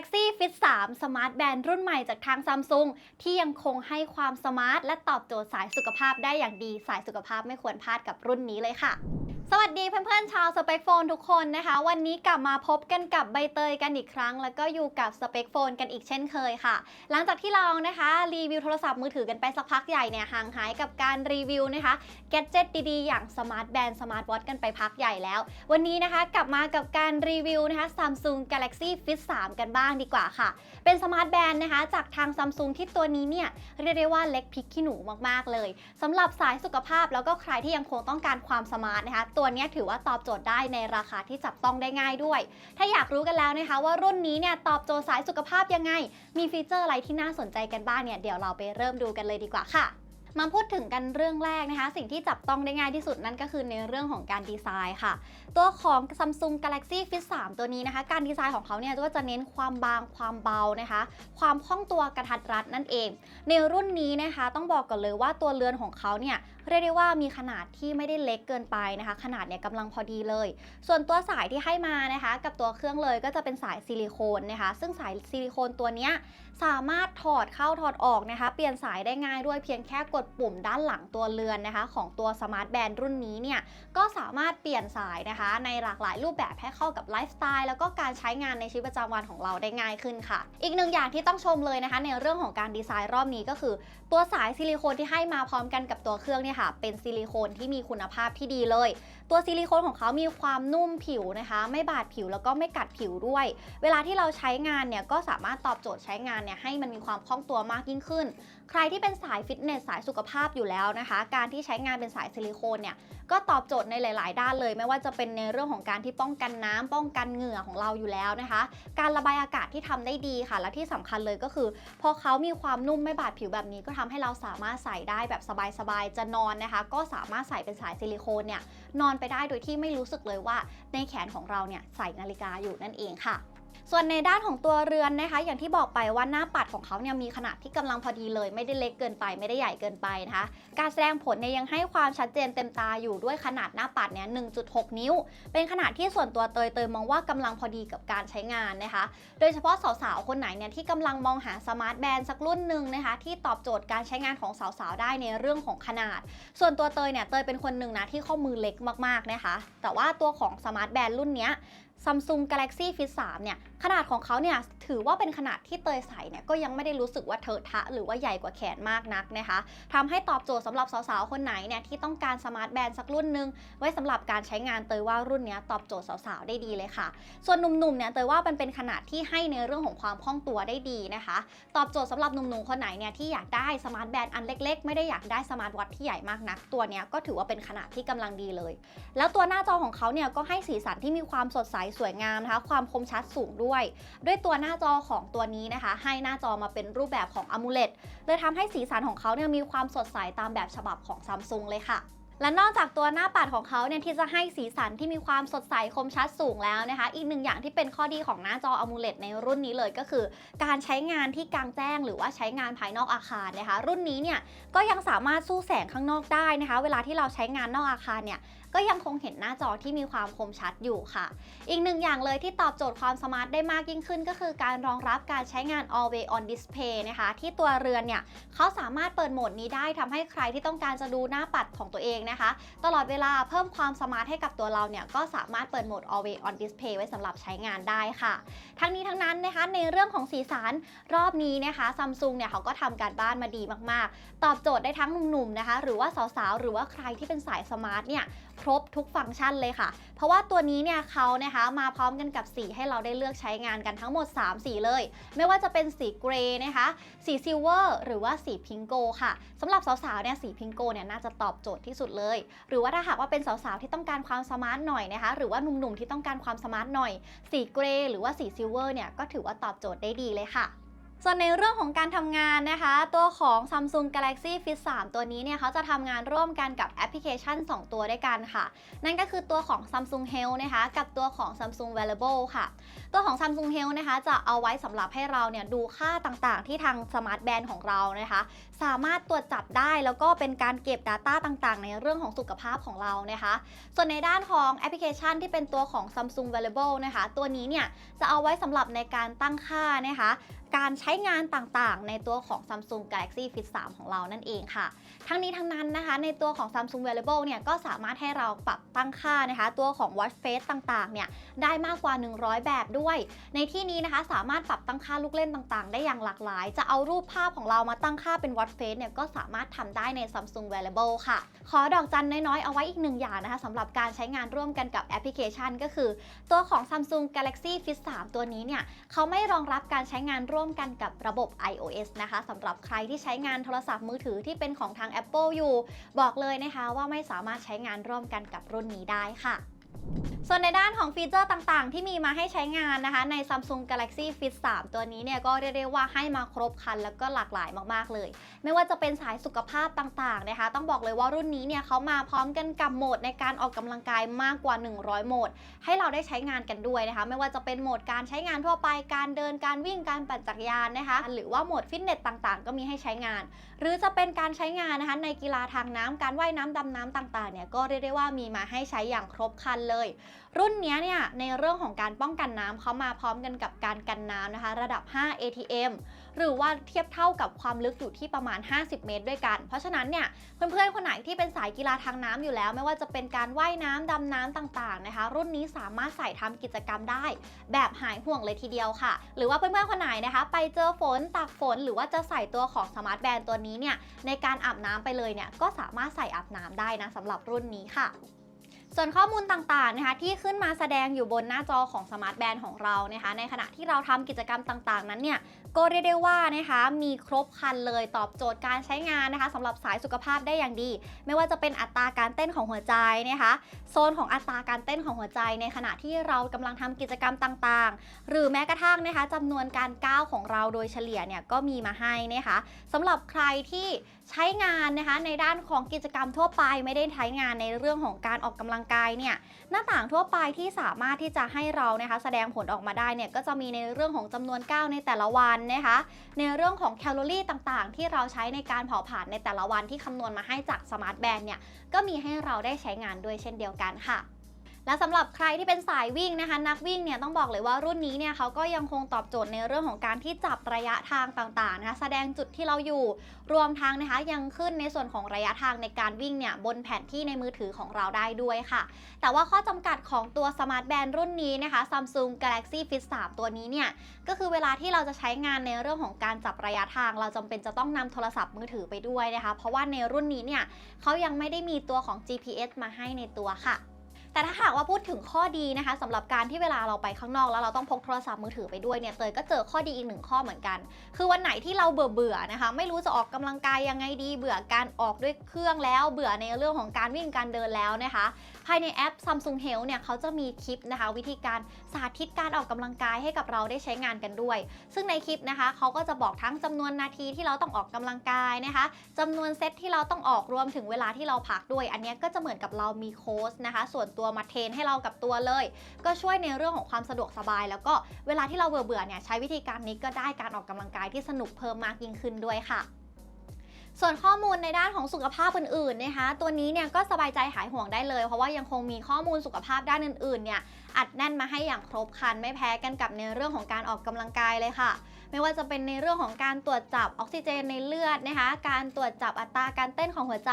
Galaxy Fit 3 สมาร์ทแบนด์รุ่นใหม่จากทางซัมซุงที่ยังคงให้ความสมาร์ทและตอบโจทย์สายสุขภาพได้อย่างดี สายสุขภาพไม่ควรพลาดกับรุ่นนี้เลยค่ะ สวัสดีเพื่อนๆชาวสเปคโฟนทุกคนนะคะ วันนี้กลับมาพบกันกับใบเตยกันอีกครั้ง แล้วก็อยู่กับสเปคโฟนกันอีกเช่นเคยค่ะ หลังจากที่เรานะคะรีวิวโทรศัพท์มือถือกันไปสักพักใหญ่เนี่ยห่างหายกับการรีวิวนะคะแกดเจิตดีๆ อย่างสมาร์ทแบนด์สมาร์ทวอทกันไปพักใหญ่แล้ว วันนี้นะคะกลับมากับการรีวิวนะคะ Samsung Galaxy Fit 3 กันบ้างดีกว่าค่ะ เป็นสมาร์ทแบนด์นะคะจากทางซัมซุงที่ตัวนี้เนี่ยเรียกได้ว่าเล็กพริกขี้หนูมากๆเลยสำหรับสายสุขภาพแล้วก็ใครที่ยังคงต้องการความสมาร์ทนะคะตัวนี้ถือว่าตอบโจทย์ได้ในราคาที่จับต้องได้ง่ายด้วย ถ้าอยากรู้กันแล้วนะคะ ว่ารุ่นนี้เนี่ยตอบโจทย์สายสุขภาพยังไง มีฟีเจอร์อะไรที่น่าสนใจกันบ้างเนี่ยเดี๋ยวเราไปเริ่มดูกันเลยดีกว่าค่ะ มาพูดถึงกันเรื่องแรกนะคะ สิ่งที่จับต้องได้ง่ายที่สุดนั่นก็คือในเรื่องของการดีไซน์ค่ะ ตัวของ Samsung Galaxy Fit 3 ตัวนี้นะคะ การดีไซน์ของเขาเนี่ยก็จะเน้นความบางความเบานะคะ ความคล่องตัวกระทัดรัดนั่นเอง ในรุ่นนี้นะคะต้องบอกก่อนเลยว่าตัวเรือนของเขาเนี่ยเรียกได้ว่ามีขนาดที่ไม่ได้เล็กเกินไปนะคะ ขนาดเนี่ยกำลังพอดีเลย ส่วนตัวสายที่ให้มานะคะ กับตัวเครื่องเลยก็จะเป็นสายซิลิโคนนะคะ ซึ่งสายซิลิโคนตัวเนี้ย สามารถถอดเข้าถอดออกนะคะ เปลี่ยนสายได้ง่ายด้วยเพียงแค่กดปุ่มด้านหลังตัวเรือนนะคะ ของตัวสมาร์ทแบนด์รุ่นนี้เนี่ยก็สามารถเปลี่ยนสายนะคะ ในหลากหลายรูปแบบให้เข้ากับไลฟ์สไตล์แล้วก็การใช้งานในชีวิตประจำวันของเราได้ง่ายขึ้นค่ะ อีกหนึ่งอย่างที่ต้องชมเลยนะคะ ในเรื่องของการดีไซน์รอบนี้ก็คือ ตัวสายซิลิโคนที่ให้มาพร้อมกันกับตัวเครื่องเนี่ยค่ะ เป็นซิลิโคนที่มีคุณภาพที่ดีเลย ตัวซิลิโคนของเขามีความนุ่มผิวนะคะ ไม่บาดผิวแล้วก็ไม่กัดผิวด้วย เวลาที่เราใช้งานเนี่ยก็สามารถตอบโจทย์ใช้งานเนี่ยให้มันมีความคล่องตัวมากยิ่งขึ้น ใครที่เป็นสายฟิตเนสสายสุขภาพอยู่แล้วนะคะ การที่ใช้งานเป็นสายซิลิโคนเนี่ยก็ตอบโจทย์ในหลาย ๆ ด้านเลย ไม่ว่าจะเป็นในเรื่องของการที่ป้องกันน้ำป้องกันเหงื่อของเราอยู่แล้วนะคะ การระบายอากาศที่ทำได้ดีค่ะ และที่สำคัญเลยก็คือ พอเขามีความนุ่มไม่บาดผิวแบบนี้ ก็ทำให้เราสามารถใส่ได้แบบสบาย ๆ จะนอนนะคะ ก็สามารถใส่เป็นสายซิลิโคนเนี่ยนอนไปได้โดยที่ไม่รู้สึกเลยว่าในแขนของเราเนี่ยใส่นาฬิกาอยู่นั่นเองค่ะ ส่วนในด้านของตัวเรือนนะคะ อย่างที่บอกไปว่าหน้าปัดของเขาเนี่ยมีขนาดที่กำลังพอดีเลย ไม่ได้เล็กเกินไปไม่ได้ใหญ่เกินไปนะคะ การแสดงผลเนี่ยยังให้ความชัดเจนเต็มตาอยู่ด้วยขนาดหน้าปัดเนี่ย 1.6 นิ้ว เป็นขนาดที่ส่วนตัวเตยเตยมองว่ากำลังพอดีกับการใช้งานนะคะ โดยเฉพาะสาวๆ คนไหนเนี่ยที่กำลังมองหาสมาร์ทแบนด์สักรุ่นหนึ่งนะคะ ที่ตอบโจทย์การใช้งานของสาวๆ ได้ในเรื่องของขนาด ส่วนตัวเตยเนี่ยเตยเป็นคนหนึ่งนะที่ข้อมือเล็กมากๆนะคะ แต่ว่าตัวของสมาร์ทแบนด์รุ่นเนี้ย Samsung Galaxy Fit 3 เนี่ย ขนาดของเขาเนี่ยถือว่าเป็นขนาดที่เตยใส่เนี่ยก็ยังไม่ได้รู้สึกว่าเถอะทะ หรือว่าใหญ่กว่าแขนมากนักนะคะทำให้ตอบโจทย์สำหรับสาวๆ คนไหนเนี่ยที่ต้องการสมาร์ทแบนด์สักรุ่นหนึง ไว้สำหรับการใช้งานเตยว่ารุ่นนี้ตอบโจทย์สาวๆ ได้ดีเลยค่ะ ส่วนหนุ่มๆ เนี่ยเตยว่ามันเป็นขนาดที่ให้ในเรื่องของความคล่องตัวได้ดีนะคะ ตอบโจทย์สำหรับหนุ่มๆ คนไหนเนี่ยที่อยากได้สมาร์ทแบนด์อันเล็กๆ ไม่ได้อยากได้สมาร์ทวอทที่ใหญ่มากนัก ตัวเนี้ยก็ถือว่าเป็นขนาดที่กำลังดีเลย แล้วตัวหน้าจอของเขาเนี่ยก็ให้สีสันที่มีความสดใสสวยงามนะคะ ความคมชัดสูงด้วยด้วยตัวหน้าจอของตัวนี้นะคะ ให้หน้าจอมาเป็นรูปแบบของ AMOLED เลยทำให้สีสันของเขาเนี่ยมีความสดใสตามแบบฉบับของ Samsung เลยค่ะและนอกจากตัวหน้าปัดของเขาเนี่ยที่จะให้สีสันที่มีความสดใสคมชัดสูงแล้วนะคะ อีกหนึ่งอย่างที่เป็นข้อดีของหน้าจอ AMOLED ในรุ่นนี้เลยก็คือ การใช้งานที่กลางแจ้ง หรือว่าใช้งานภายนอกอาคารนะคะ รุ่นนี้เนี่ยก็ยังสามารถสู้แสงข้างนอกได้นะคะ เวลาที่เราใช้งานนอกอาคารเนี่ยก็ยังคงเห็นหน้าจอที่มีความคมชัดอยู่ค่ะ อีกหนึ่งอย่างเลยที่ตอบโจทย์ความสมาร์ทได้มากยิ่งขึ้น ก็คือการรองรับการใช้งาน Always on Display นะคะ ที่ตัวเรือนเนี่ยเขาสามารถเปิดโหมดนี้ได้ทำให้ใครที่ต้องการจะดูหน้าปัดของตัวเองนะคะ ตลอดเวลาเพิ่มความสมาร์ทให้กับตัวเราเนี่ยก็สามารถเปิดโหมด Always on Display ไว้สำหรับใช้งานได้ค่ะ ทั้งนี้ทั้งนั้นนะคะในเรื่องของสีสันรอบนี้นะคะซัมซุงเนี่ยเขาก็ทำการบ้านมาดีมากๆ ตอบโจทย์ได้ทั้งหนุ่มๆนะคะ หรือว่าสาวๆหรือว่าใครที่เป็นสายสมาร์ทเนี่ย ครบทุกฟังก์ชันเลยค่ะ เพราะว่าตัวนี้เนี่ยเขานะคะมาพร้อมกันกับสีให้เราได้เลือกใช้งานกันทั้งหมด 3 สีเลย ไม่ว่าจะเป็นสีเกรย์นะคะ สีซิลเวอร์หรือว่าสีพิงโกค่ะสำหรับสาวๆเนี่ยสีพิงโกเนี่ยน่าจะตอบโจทย์ที่สุดเลย หรือว่าถ้าหากว่าเป็นสาวๆที่ต้องการความสมาร์ทหน่อยนะคะ หรือว่าหนุ่มๆที่ต้องการความสมาร์ทหน่อย สีเกรย์หรือว่าสีซิลเวอร์เนี่ยก็ถือว่าตอบโจทย์ได้ดีเลยค่ะ ส่วนในเรื่องของการทำงานนะคะ ตัวของ Samsung Galaxy Fit 3 ตัวนี้เนี่ยเขาจะทำงานร่วมกันกับแอปพลิเคชัน 2 ตัวด้วยกันค่ะ นั่นก็คือตัวของ Samsung Health นะคะกับตัวของ Samsung Wearable ค่ะ ตัวของ Samsung Health นะคะจะเอาไว้สำหรับให้เราเนี่ยดูค่าต่างๆ ที่ทางสมาร์ทแบนด์ของเรานะคะ สามารถตรวจจับได้แล้วก็เป็นการเก็บ Data ต่างๆ ในเรื่องของสุขภาพของเรานะคะ ส่วนในด้านของแอปพลิเคชันที่เป็นตัวของ Samsung Wearable นะคะ ตัวนี้เนี่ยจะเอาไว้สำหรับในการตั้งค่านะคะ การใช้งานต่างๆ ในตัวของ Samsung Galaxy Fit 3 ของเรานั่นเองค่ะ ทั้งนี้ทั้งนั้นนะคะ ในตัวของ Samsung Wearable เนี่ยก็สามารถให้เราปรับตั้งค่านะคะ ตัวของ Watch Face ต่างๆ เนี่ยได้มากกว่า 100 แบบด้วย ในที่นี้นะคะสามารถปรับตั้งค่าลูกเล่นต่างๆ ได้อย่างหลากหลาย จะเอารูปภาพของเรามาตั้งค่าเป็น Watch Face เนี่ยก็สามารถทำได้ใน Samsung Wearable ค่ะ ขอดอกจันน้อยๆ เอาไว้อีกหนึ่งอย่างนะคะสำหรับการใช้งานร่วมกันกับแอปพลิเคชัน ก็คือ ตัวของ Samsung Galaxy Fit 3 ตัวนี้เนี่ยเขาไม่รองรับการใช้งานร่วม่วมกันกับระบบ iOS นะคะสำหรับใครที่ใช้งานโทรศัพท์มือถือที่เป็นของทาง Apple อยู่ บอกเลยนะคะว่าไม่สามารถใช้งานร่วมกันกับรุ่นนี้ได้ค่ะ ส่วนในด้านของฟีเจอร์ต่างๆ ที่มีมาให้ใช้งานนะคะใน Samsung Galaxy Fit 3 ตัวนี้เนี่ยก็เรียกได้ว่าให้มาครบครันแล้วก็หลากหลายมากๆเลย ไม่ว่าจะเป็นสายสุขภาพต่างๆนะคะ ต้องบอกเลยว่ารุ่นนี้เนี่ยเขามาพร้อมกันกับโหมดในการออกกำลังกายมากกว่า 100 โหมด ให้เราได้ใช้งานกันด้วยนะคะ ไม่ว่าจะเป็นโหมดการใช้งานทั่วไปการเดินการวิ่งการปั่นจักรยานนะคะ หรือว่าโหมดฟิตเนสต่างๆ ก็มีให้ใช้งาน หรือจะเป็นการใช้งานนะคะในกีฬาทางน้ำการว่ายน้ำดำน้ำต่างๆเนี่ยก็เรียกได้ว่ามีมาให้ใช้อย่างครบคันรันเลย รุ่นนี้เนี่ยในเรื่องของการป้องกันน้ำเขามาพร้อมกันกับการกันน้ำนะคะ ระดับ 5 ATM หรือว่าเทียบเท่ากับความลึกอยู่ที่ประมาณ 50 เมตรด้วยกัน เพราะฉะนั้นเนี่ยเพื่อนๆคนไหนที่เป็นสายกีฬาทางน้ำอยู่แล้ว ไม่ว่าจะเป็นการว่ายน้ำดำน้ำต่างๆนะคะ รุ่นนี้สามารถใส่ทำกิจกรรมได้ แบบหายห่วงเลยทีเดียวค่ะ หรือว่าเพื่อนๆคนไหนนะคะ ไปเจอฝนตากฝน หรือว่าจะใส่ตัวของสมาร์ทแบนด์ตัวนี้เนี่ยในการอาบน้ำไปเลยเนี่ยก็สามารถใส่อาบน้ำได้นะสำหรับรุ่นนี้ค่ะ ส่วนข้อมูลต่างๆนะคะที่ขึ้นมาแสดงอยู่บนหน้าจอของสมาร์ทแบนด์ของเรานะคะในขณะที่เราทำกิจกรรมต่างๆ นั้นเนี่ย ก็เรียกได้ว่านะคะมีครบครันเลยตอบโจทย์การใช้งานนะคะสำหรับสายสุขภาพได้อย่างดี ไม่ว่าจะเป็นอัตราการเต้นของหัวใจนะคะโซนของอัตราการเต้นของหัวใจ ในขณะที่เรากำลังทำกิจกรรมต่างๆ หรือแม้กระทั่งนะคะจำนวนการก้าวของเราโดยเฉลี่ยเนี่ยก็มีมาให้นะคะสำหรับใครที่ใช้งานนะคะในด้านของกิจกรรมทั่วไปไม่ได้ใช้งานในเรื่องของการออกกำลังกายเนี่ยหน้าต่างทั่วไปที่สามารถที่จะให้เรานะคะแสดงผลออกมาได้เนี่ยก็จะมีในเรื่องของจำนวนก้าวในแต่ละวันนะคะในเรื่องของแคลอรี่ต่างๆ ที่เราใช้ในการเผาผลาญในแต่ละวันที่คำนวณมาให้จากสมาร์ทแบนเนี่ยก็มีให้เราได้ใช้งานด้วยเช่นเดียวกันค่ะ และสำหรับใครที่เป็นสายวิ่งนะคะ นักวิ่งเนี่ยต้องบอกเลยว่ารุ่นนี้เนี่ยเขาก็ยังคงตอบโจทย์ในเรื่องของการที่จับระยะทางต่างๆนะคะแสดงจุดที่เราอยู่รวมทั้งนะคะยังขึ้นในส่วนของระยะทางในการวิ่งเนี่ยบนแผนที่ในมือถือของเราได้ด้วยค่ะ แต่ว่าข้อจำกัดของตัวสมาร์ทแบนด์รุ่นนี้นะคะ Samsung Galaxy Fit 3 ตัวนี้เนี่ยก็คือเวลาที่เราจะใช้งานในเรื่องของการจับระยะทาง เราจำเป็นจะต้องนำโทรศัพท์มือถือไปด้วยนะคะ เพราะว่าในรุ่นนี้เนี่ยเขายังไม่ได้มีตัวของ GPS มาให้ในตัวค่ะ แต่ถ้าหากว่าพูดถึงข้อดีนะคะสำหรับการที่เวลาเราไปข้างนอกแล้วเราต้องพกโทรศัพท์มือถือไปด้วยเนี่ยเตยก็เจอข้อดีอีกหนึ่งข้อเหมือนกัน คือวันไหนที่เราเบื่อเบื่อๆนะคะ ไม่รู้จะออกกำลังกายยังไงดี เบื่อการออกด้วยเครื่องแล้ว เบื่อในเรื่องของการวิ่งการเดินแล้วนะคะ ภายในแอป Samsung Health เนี่ยเขาจะมีคลิปนะคะ วิธีการสาธิตการออกกำลังกายให้กับเราได้ใช้งานกันด้วย ซึ่งในคลิปนะคะเขาก็จะบอกทั้งจำนวนนาทีที่เราต้องออกกำลังกายนะคะจำนวนเซตที่เราต้องออกรวมถึงเวลาที่เราพักด้วย อันนี้ก็จะเหมือนกับเรามีโค้ชนะคะ ส่วนตัวมาเทรนให้เรากับตัวเลย ก็ช่วยในเรื่องของความสะดวกสบาย แล้วก็เวลาที่เราเบื่อเบื่อเนี่ยใช้วิธีการนี้ก็ได้การออกกำลังกายที่สนุกเพิ่มมากยิ่งขึ้นด้วยค่ะส่วนข้อมูลในด้านของสุขภาพอื่นๆนะคะ ตัวนี้เนี่ยก็สบายใจหายห่วงได้เลย เพราะว่ายังคงมีข้อมูลสุขภาพด้านอื่นๆเนี่ยอัดแน่นมาให้อย่างครบครันไม่แพ้กันกับในเรื่องของการออกกำลังกายเลยค่ะ ไม่ว่าจะเป็นในเรื่องของการตรวจจับออกซิเจนในเลือดนะคะ การตรวจจับอัตราการเต้นของหัวใจ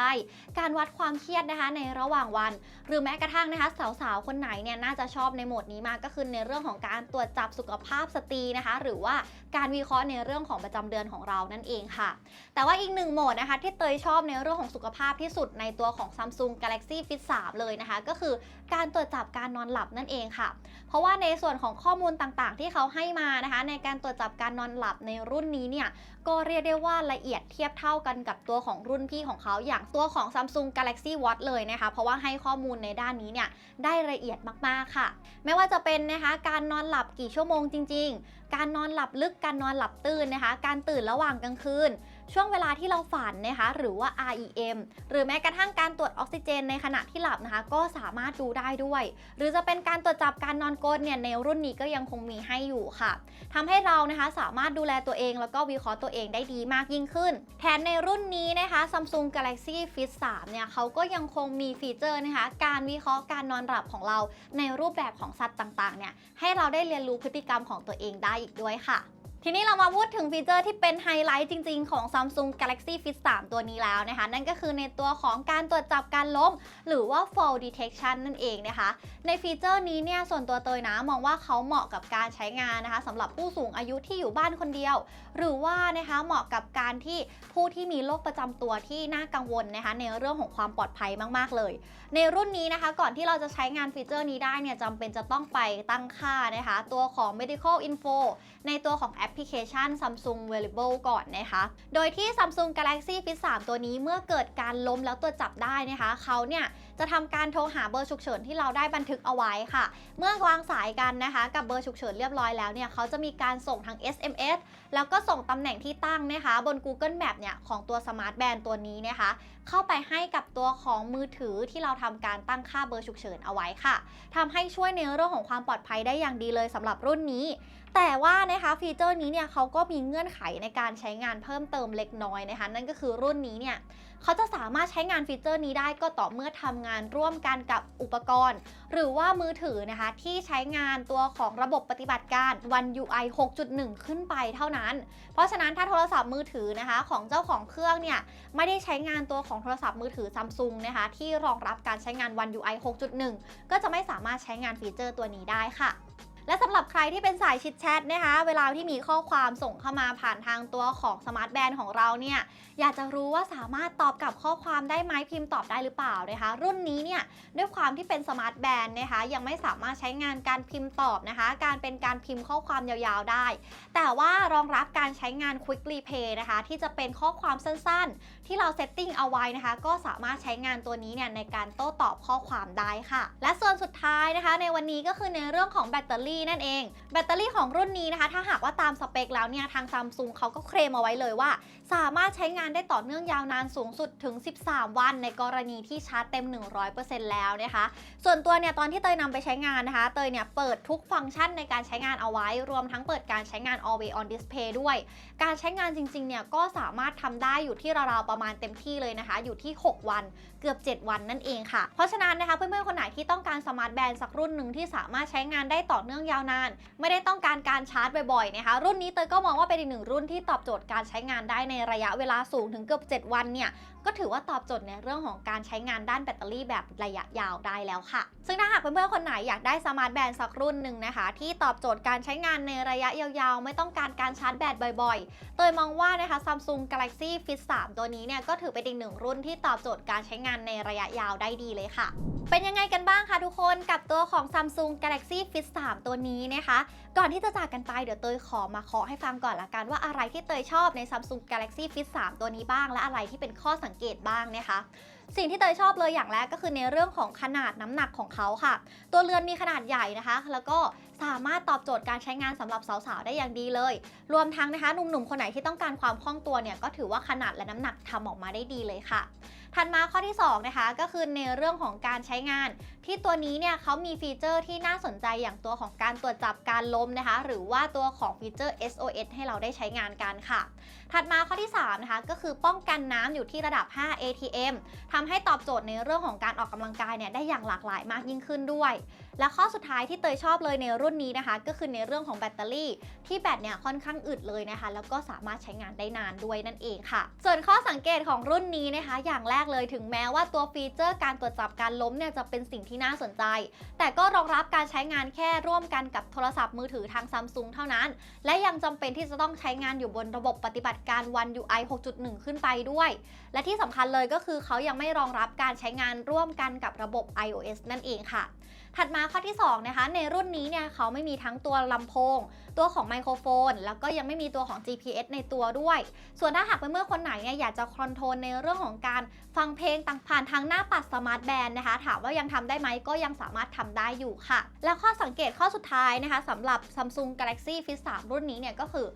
การวัดความเครียดนะคะในระหว่างวัน หรือแม้กระทั่งนะคะ สาวๆ คนไหนเนี่ยน่าจะชอบในโหมดนี้มากก็คือในเรื่องของการตรวจจับสุขภาพสตรีนะคะ หรือว่าการวิเคราะห์ในเรื่องของประจำเดือนของเรานั่นเองค่ะ แต่ว่าอีกหนึ่งโหมดนะคะที่เตยชอบในเรื่องของสุขภาพที่สุดในตัวของ Samsung Galaxy Fit 3 เลยนะคะ ก็คือ การตรวจจับการนอนหลับนั่นเองค่ะ เพราะว่าในส่วนของข้อมูลต่างๆ ที่เขาให้มานะคะ ในการตรวจจับการนอนหลับในรุ่นนี้เนี่ยก็เรียกได้ว่าละเอียดเทียบเท่ากันกับตัวของรุ่นพี่ของเขาอย่างตัวของ Samsung Galaxy Watch เลยนะคะ เพราะว่าให้ข้อมูลในด้านนี้เนี่ยได้ละเอียดมากๆค่ะ ไม่ว่าจะเป็นนะคะการนอนหลับกี่ชั่วโมงจริง ๆ การนอนหลับลึกการนอนหลับตื่นนะคะ การตื่นระหว่างกลางคืน ช่วงเวลาที่เราฝันนะคะหรือว่า REM หรือแม้กระทั่งการตรวจออกซิเจนในขณะที่หลับนะคะ ก็สามารถดูได้ด้วย หรือจะเป็นการตรวจจับการนอนกรนเนี่ยในรุ่นนี้ก็ยังคงมีให้อยู่ค่ะทำให้เรานะคะสามารถดูแลตัวเอง แล้วก็วิเคราะห์ตัวเองได้ดีมากยิ่งขึ้น แถมในรุ่นนี้นะคะ Samsung Galaxy Fit 3เนี่ยเขาก็ยังคงมีฟีเจอร์นะคะ การวิเคราะห์การนอนหลับของเราในรูปแบบของสัตว์ต่างๆเนี่ยให้เราได้เรียนรู้พฤติกรรมของตัวเองได้อีกด้วยค่ะ ทีนี้เรามาพูดถึงฟีเจอร์ที่เป็นไฮไลท์จริง ๆ ของ Samsung Galaxy Fit 3 ตัวนี้แล้วนะคะ นั่นก็คือในตัวของการตรวจจับการล้ม หรือว่า fall detection นั่นเองนะคะ ในฟีเจอร์นี้เนี่ยส่วนตัวเตยนะมองว่าเขาเหมาะกับการใช้งานนะคะสำหรับผู้สูงอายุที่อยู่บ้านคนเดียว หรือว่านะคะเหมาะกับการที่ผู้ที่มีโรคประจำตัวที่น่ากังวลนะคะในเรื่องของความปลอดภัยมากๆเลย ในรุ่นนี้นะคะก่อนที่เราจะใช้งานฟีเจอร์นี้ได้เนี่ยจำเป็นจะต้องไปตั้งค่านะคะตัวของ medical info ในตัวของแอปปพลิเคชัน Samsung Wearable ก่อนนะคะ โดยที่ Samsung Galaxy Fit 3 ตัวนี้เมื่อเกิดการล้มแล้วตัวจับได้นะคะเขาเนี่ยจะทำการโทรหาเบอร์ฉุกเฉินที่เราได้บันทึกเอาไว้ค่ะ เมื่อวางสายกันนะคะ กับเบอร์ฉุกเฉินเรียบร้อยแล้วเนี่ยเขาจะมีการส่งทาง SMS แล้วก็ส่งตำแหน่งที่ตั้งนะคะ บน Google Map เนี่ยของตัว Smart Band ตัวนี้นะคะ เข้าไปให้กับตัวของมือถือที่เราทำการตั้งค่าเบอร์ฉุกเฉินเอาไว้ค่ะทำให้ช่วยในเรื่องของความปลอดภัยได้อย่างดีเลยสำหรับรุ่นนี้ แต่ว่านะคะฟีเจอร์นี้เนี่ยเขาก็มีเงื่อนไขในการใช้งานเพิ่มเติมเล็กน้อยนะคะ นั่นก็คือรุ่นนี้เนี่ยเขาจะสามารถใช้งานฟีเจอร์นี้ได้ก็ต่อเมื่อทำงานร่วมกันกับอุปกรณ์ หรือว่ามือถือนะคะที่ใช้งานตัวของระบบปฏิบัติการ One UI 6.1 ขึ้นไปเท่านั้นเพราะฉะนั้นถ้าโทรศัพท์มือถือนะคะ ของเจ้าของเครื่องเนี่ยไม่ได้ใช้งานตัวของโทรศัพท์มือถือซัมซุงนะคะที่รองรับการใช้งาน One UI 6.1 ก็จะไม่สามารถใช้งานฟีเจอร์ตัวนี้ได้ค่ะ และสำหรับใครที่เป็นสายชิดแชทนะคะ เวลาที่มีข้อความส่งเข้ามาผ่านทางตัวของสมาร์ทแบนด์ของเราเนี่ย อยากจะรู้ว่าสามารถตอบกลับข้อความได้ไหมพิมพ์ตอบได้หรือเปล่านะคะ รุ่นนี้เนี่ยด้วยความที่เป็นสมาร์ทแบนด์นะคะ ยังไม่สามารถใช้งานการพิมพ์ตอบนะคะ การเป็นการพิมพ์ข้อความยาวๆได้ แต่ว่ารองรับการใช้งาน Quick Replay นะคะ ที่จะเป็นข้อความสั้นๆ ที่เราเซตติ้งเอาไว้นะคะ ก็สามารถใช้งานตัวนี้เนี่ยในการโต้ตอบข้อความได้ค่ะ และส่วนสุดท้ายนะคะ ในวันนี้ก็คือในเรื่องของแบตเตอรี่นั่นเอง แบตเตอรี่ของรุ่นนี้นะคะ ถ้าหากว่าตามสเปคแล้วเนี่ย ทางซัมซุงเขาก็เคลมเอาไว้เลยว่า สามารถใช้งานได้ต่อเนื่องยาวนานสูงสุดถึง 13 วัน ในกรณีที่ชาร์จเต็ม 100%แล้วนะคะ ส่วนตัวเนี่ยตอนที่เตยนำไปใช้งานนะคะ เตยเนี่ยเปิดทุกฟังก์ชันในการใช้งานเอาไว้ รวมทั้งเปิดการใช้งาน Always on Display ด้วย การใช้งานจริงๆเนี่ยก็สามารถทำได้อยู่ที่ราวๆประมาณเต็มที่เลยนะคะ อยู่ที่ 6 วันเกือบ 7 วันนั่นเองค่ะ เพราะฉะนั้นนะคะเพื่อนๆคนไหนที่ต้องการสมาร์ทแบนด์สักรุ่นหนึ่งที่สามารถใช้งานได้ต่อเนื่องยาวนาน ไม่ได้ต้องการการชาร์จบ่อยๆนะคะ รุ่นนี้เตยก็มองว่าเป็นอีกหนึ่งรุ่นที่ตอบโจทย์การใช้งานได้ในระยะเวลาสูงถึงเกือบ 7 วันเนี่ย ก็ถือว่าตอบโจทย์ในเรื่องของการใช้งานด้านแบตเตอรี่แบบระยะยาวได้แล้วค่ะ ซึ่งถ้าหากเพื่อนๆคนไหนอยากได้สมาร์ทแบนด์สักรุ่นหนึ่งนะคะ ที่ตอบโจทย์การใช้งานในระยะยาวๆ ไม่ต้องการการชาร์จแบตบ่อยๆ เตยมองว่านะคะ Samsung Galaxy Fit 3 ตัวนี้เนี่ยก็ถือเป็นอีกหนึ่งรุ่นที่ตอบโจทย์การใช้งานในระยะยาวได้ดีเลยค่ะเป็นยังไงกันบ้างคะทุกคนกับตัวของ Samsung Galaxy Fit 3 ตัวนี้นะคะ ก่อนที่จะจากกันไปเดี๋ยวเตยขอมาเคาะให้ฟังก่อนละกันว่าอะไรที่เตยชอบใน Samsung Galaxy Fit 3 ตัวนี้บ้างและอะไรที่เป็นข้อสังเกตบ้างนะคะ สิ่งที่เตยชอบเลยอย่างแรกก็คือในเรื่องของขนาดน้ำหนักของเขาค่ะ ตัวเรือนมีขนาดใหญ่นะคะ แล้วก็สามารถตอบโจทย์การใช้งานสำหรับสาวๆ ได้อย่างดีเลย รวมทั้งนะคะหนุ่มๆ คนไหนที่ต้องการความคล่องตัวเนี่ยก็ถือว่าขนาดและน้ำหนักทำออกมาได้ดีเลยค่ะ ถัดมาข้อที่2นะคะก็คือในเรื่องของการใช้งาน ที่ตัวนี้เนี่ยเขามีฟีเจอร์ที่น่าสนใจอย่างตัวของการตรวจจับการล้มนะคะ หรือว่าตัวของฟีเจอร์ SOS ให้เราได้ใช้งานกันค่ะ ถัดมาข้อที่3นะคะก็คือป้องกันน้ำอยู่ที่ระดับ 5 ATM ทำให้ตอบโจทย์ในเรื่องของการออกกำลังกายเนี่ยได้อย่างหลากหลายมากยิ่งขึ้นด้วย และข้อสุดท้ายที่เตยชอบเลยในรุ่นนี้นะคะ ก็คือในเรื่องของแบตเตอรี่ ที่แบตเนี่ยค่อนข้างอึดเลยนะคะ แล้วก็สามารถใช้งานได้นานด้วยนั่นเองค่ะ ส่วนข้อสังเกตของรุ่นนี้นะคะ อย่างแรกเลยถึงแม้ว่าตัวฟีเจอร์การตรวจจับการล้มเนี่ยจะเป็นสิ่งที่น่าสนใจ แต่ก็รองรับการใช้งานแค่ร่วมกันกับโทรศัพท์มือถือทางซัมซุงเท่านั้น และยังจำเป็นที่จะต้องใช้งานอยู่บนระบบปฏิบัติการ One UI 6.1 ขึ้นไปด้วย และที่สำคัญเลยก็คือเขายังไม่รองรับการใช้งานร่วมกันกับระบบ iOS นั่นเองค่ะ ถัดมาข้อที่2นะคะในรุ่นนี้เนี่ยเขาไม่มีทั้งตัวลำโพง ตัวของไมโครโฟน แล้วก็ยังไม่มีตัวของ GPS ในตัวด้วย ส่วนถ้าหากเมื่อคนไหนเนี่ยอยากจะคอนโทรลในเรื่องของการฟังเพลงต่างผ่านทางหน้าปัดสมาร์ทแบนด์นะคะ ถามว่ายังทำได้ไหมก็ยังสามารถทำได้อยู่ค่ะ แล้วข้อสังเกตข้อสุดท้ายนะคะสำหรับ Samsung Galaxy Fit 3รุ่นนี้เนี่ยก็คือ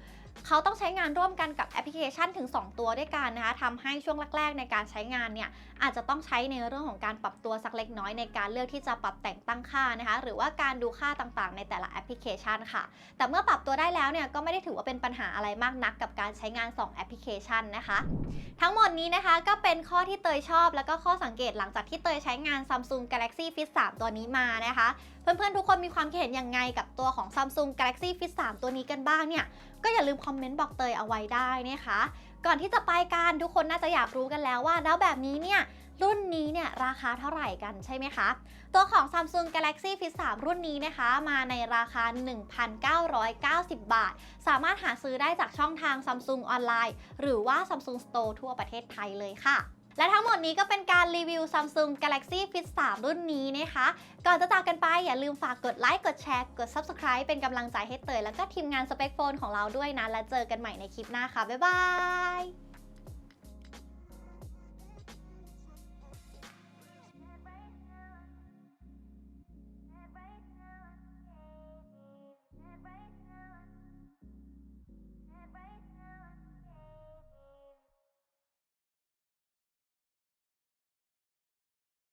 เขาต้องใช้งานร่วมกันกับแอปพลิเคชันถึง 2 ตัวด้วยกันนะคะทำให้ช่วงแรกๆในการใช้งานเนี่ย อาจจะต้องใช้ในเรื่องของการปรับตัวสักเล็กน้อยในการเลือกที่จะปรับแต่งตั้งค่านะคะหรือว่าการดูค่าต่างๆ ในแต่ละแอปพลิเคชันค่ะ แต่เมื่อปรับตัวได้แล้วเนี่ยก็ไม่ได้ถือว่าเป็นปัญหาอะไรมากนักกับการใช้งาน 2 แอปพลิเคชันนะคะ ทั้งหมดนี้นะคะก็เป็นข้อที่เตยชอบ แล้วก็ข้อสังเกตหลังจากที่เตยใช้งาน Samsung Galaxy Fit 3 ตัวนี้มานะคะเพื่อนๆ ทุกคนมีความคิดเห็นยังไงกับตัวของ Samsung Galaxy Fit 3 ตัวนี้กันบ้างเนี่ย ก็อย่าลืมคอมเมนต์บอกเตยเอาไว้ได้นะคะ ก่อนที่จะไปกันทุกคนน่าจะอยากรู้กันแล้วว่า แล้วแบบนี้เนี่ยรุ่นนี้เนี่ยราคาเท่าไหร่กันใช่ไหมคะ ตัวของ Samsung Galaxy Fit 3 รุ่นนี้นะคะ มาในราคา 1,990 บาท สามารถหาซื้อได้จากช่องทาง Samsung ออนไลน์ หรือว่า Samsung Store ทั่วประเทศไทยเลยค่ะ และทั้งหมดนี้ก็เป็นการรีวิว Samsung Galaxy Fit 3 รุ่นนี้นะคะ ก่อนจะจากกันไปอย่าลืมฝากกดไลค์ กดแชร์ กด Subscribe เป็นกำลังใจให้เตยแล้วก็ทีมงาน Spec Phone ของเราด้วยนะ แล้วเจอกันใหม่ในคลิปหน้าค่ะ บ๊ายบาย